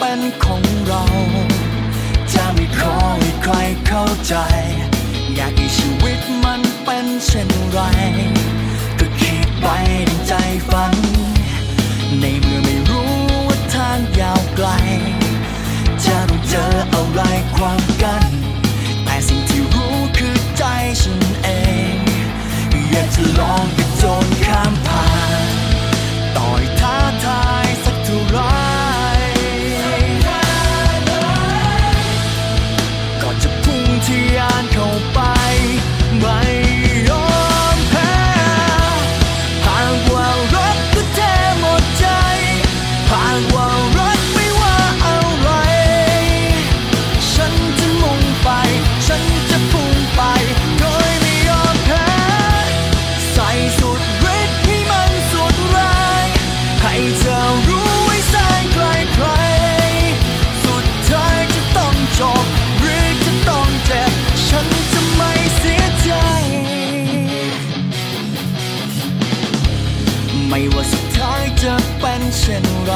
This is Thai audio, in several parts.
ป็นของเรา จะไม่ขอให้ใครเข้าใจ อยากให้ชีวิตมันเป็นเช่นไร ก็คิดไปในใจฝัน ป็นเช่นไร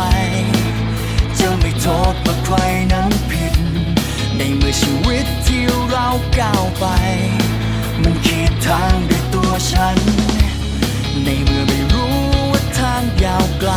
จะไม่โทษว่าใครนั้นผิด ในเมื่อชีวิตที่เราก้าวไป มันขีดทางด้วยตัวฉัน ในเมื่อไม่รู้ว่าทางยาวไกล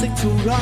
สักเท่าไร